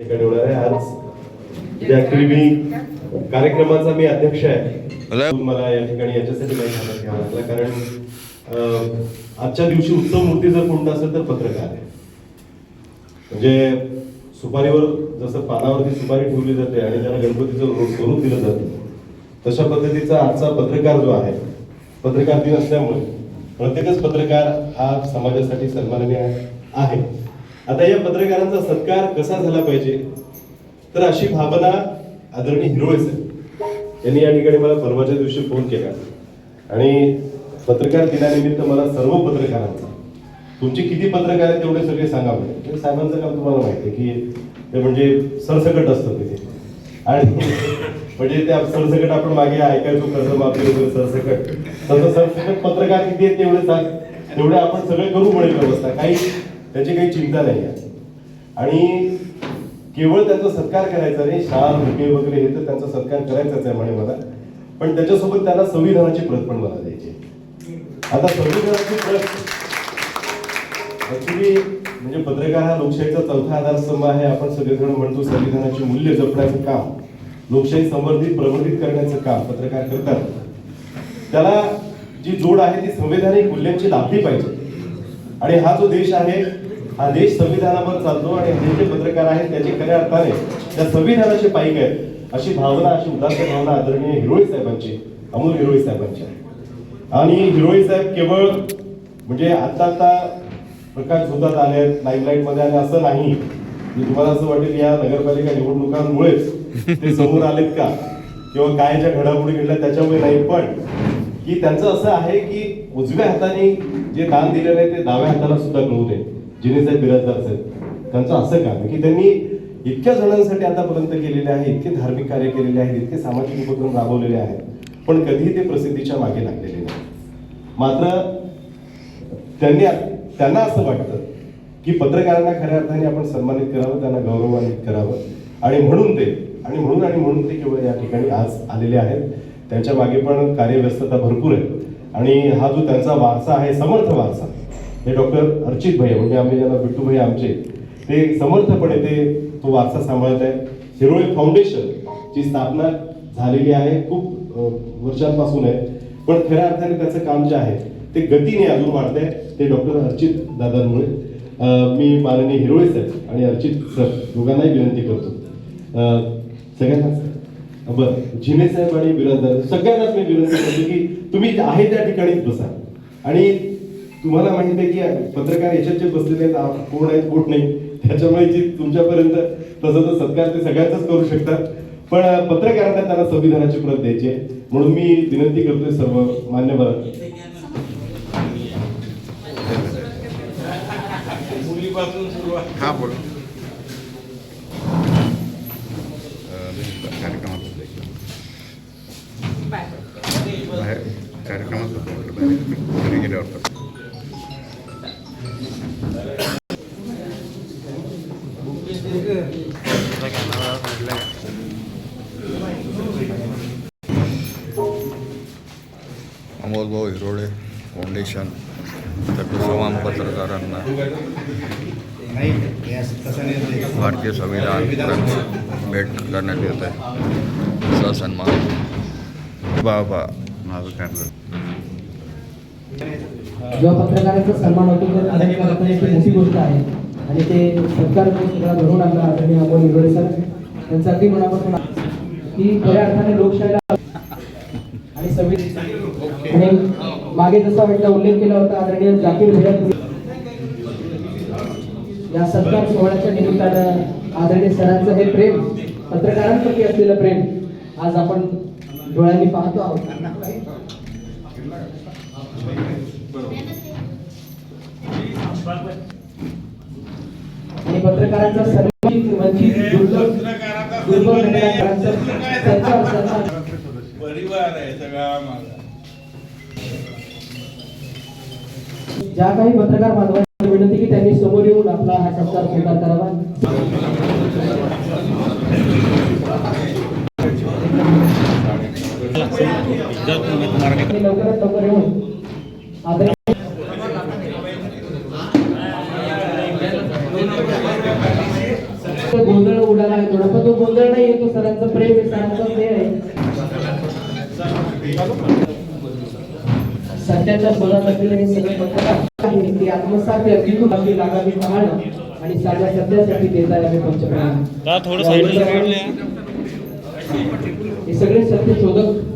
ठिकाणी होणार आहे आज ऍक्च्युली मी कार्यक्रमाचा मी अध्यक्ष आहे. मला या ठिकाणी याच्यासाठी काही हातात घ्यावा लागला. कारण आजच्या दिवशी उत्सव मूर्ती जर कोणता असेल तर पत्रकार आहे. म्हणजे सुपारीवर जसं पानावरती सुपारी ठेवली जाते आणि त्याला गणपतीचं रूप स्वरूप दिलं जातं तशा पद्धतीचा आजचा पत्रकार जो आहे पत्रकार दिन असल्यामुळे प्रत्येकच पत्रकार हा समाजासाठी सन्माननीय आहे. आता या पत्रकारांचा सत्कार कसा झाला पाहिजे? तर अशी भावना आदरणीय हिरोळे साहेब यांनी या ठिकाणी मला परवाच्या दिवशी फोन केला. आणि पत्रकार दिनानिमित्त मला सर्व पत्रकारांचा तुमचे किती पत्रकार आहेत तेवढे सगळे सांगावे म्हणजे साहेबांचं काम तुम्हाला माहिती आहे की ते म्हणजे सरसकट असतं तिथे आणि म्हणजे त्या सरसकट आपण मागे ऐकायचो कर्जमाफी वगैरे सरसकट. तसं सरसकट पत्रकार किती आहेत तेवढे सांग. तेवढे आपण सगळे करू मिळेल व्यवस्था. काही त्याची काही चिंता नाही आहे. आणि केवळ त्यांचा सत्कार करायचा नाही शाल बुके वगैरे हे तर त्यांचा सत्कार करायचाच आहे म्हणे मला. पण त्याच्यासोबत त्यांना संविधानाची प्रत पण मला द्यायची आता संविधानाची प्रत ऍक्च्युली म्हणजे पत्रकार हा लोकशाहीचा चौथा आधारस्तंभ आहे. आपण सगळेजण म्हणतो संविधानाची मूल्य जपण्याचं काम लोकशाही संवर्धित प्रवर्धित करण्याचं काम पत्रकार करतात. त्याला जी जोड आहे ती संवैधानिक मूल्यांची लाभली पाहिजे. आणि हा जो देश आहे हा देश संविधानावर चालतो आणि हे जे पत्रकार आहेत त्याचे खऱ्या अर्थाने त्या संविधानाचे पाईक आहेत अशी भावना अशी उदात्त भावना आदरणीय हिरोळी साहेबांची अमोल हिरोळी साहेबांची आहे. आणि हिरोळी साहेब केवळ म्हणजे आता आता प्रकाश झोतात आले आहेत लाईमलाईटमध्ये आले असं नाही. की तुम्हाला असं वाटेल या नगरपालिका निवडणुकांमुळेच ते समोर आलेत का? किंवा काय ज्या घडामोडी घडल्या त्याच्यामुळे नाही पण की त्यांचं असं आहे की उजव्या हाताने जे दान दिलेलं आहे ते डाव्या हाताला सुद्धा कळू नये जिने साहेब बिराजदार साहेब त्यांचं असं काम की त्यांनी इतक्या जणांसाठी आतापर्यंत केलेले आहे इतके धार्मिक कार्य केलेले आहेत इतके सामाजिक उपक्रम राबवलेले आहेत पण कधीही ते प्रसिद्धीच्या मागे लागलेले नाही. मात्र त्यांनी त्यांना असं वाटतं की पत्रकारांना खऱ्या अर्थाने आपण सन्मानित करावं त्यांना गौरवान्वित करावं. आणि म्हणून ते आणि म्हणून आणि म्हणून ते केवळ या ठिकाणी आज आलेले आहेत. त्यांच्या मागे पण कार्यव्यस्तता भरपूर आहे. आणि हा जो त्यांचा वारसा आहे समर्थ वारसा हे डॉक्टर अर्चित भैया म्हणजे आम्ही ज्यांना बिट्टू भैया आमचे ते समर्थपणे ते तो वारसा सांभाळत आहे. हिरोळी फाउंडेशन ची स्थापना झालेली आहे. खूप वर्षांपासून आहे. पण खऱ्या अर्थाने त्याचं काम जे आहे ते गतीने अजून वाढत आहे ते डॉक्टर अर्चित दादांमुळे. मी माननीय हिरोळे साहेब आणि अर्चित सर दोघांनाही विनंती करतो. सगळ्यांना सगळ्यांनाच बरं. झिमे साहेब आणि बिराजदार सगळ्यांनाच मी विनंती करतो की तुम्ही आहे त्या ठिकाणीच बसा. आणि तुम्हाला माहिती आहे की पत्रकार याच्यात जे बसलेले आहेत कोण आहेत कोण नाही त्याच्यामुळे जी तुमच्यापर्यंत तसं तर सत्कार ते सगळ्यांचाच करू शकतात. पण पत्रकारांना त्यांना संविधानाची प्रत द्यायची आहे. म्हणून मी विनंती करतोय सर्व मान्यवरांना. मुलीपासून सुरुवात हा बोल. कार्यक्रमात बाहेर कार्यक्रमात भाऊ हिरोळे फाउंडेशन तर्फे पत्रकारांना. भारतीय संविधान भेट करण्यात येत आहे. सन्मान. बाबा माझं काय झालं? जेव्हा पत्रकारांचा सन्मान होतो तर आदरणीय पत्रकारांची मोठी गोष्ट आहे. आणि ते सरकार घडवून आणला आदरणीय अमोल निगोडे सर. त्यांचं अगदी मनापासून की खऱ्या अर्थाने लोकशाहीला आणि संविधान आणि मागे जसा वाटला उल्लेख केला होता आदरणीय जाकीर भैया या सत्कार सोहळ्याच्या निमित्तानं आदरणीय सरांचं हे प्रेम पत्रकारांप्रती असलेलं प्रेम आज आपण डोळ्यांनी पाहतो आहोत. आणि पत्रकारांचा सर्वाधिक वंचित दुर्बल दुर्बल परिवार आहे सगळा ज्या काही पत्रकार बांधवांना विनंती की त्यांनी समोर येऊन आपला हा सत्कार स्वीकार करावा. लवकरात लवकर येऊन आदरणीय गोंधळ उडाला आहे थोडा पण तो गोंधळ नाही तो सरांचं प्रेम आहे सरांचं स्नेह आहे. सध्याच्या शोधात असलेले हे सगळे पत्रकार आहे की आत्मसात व्यक्तित्व आपली लागावी पाहणं आणि साध्या सत्यासाठी देत थोडं साईडला हे सगळे सत्य शोधक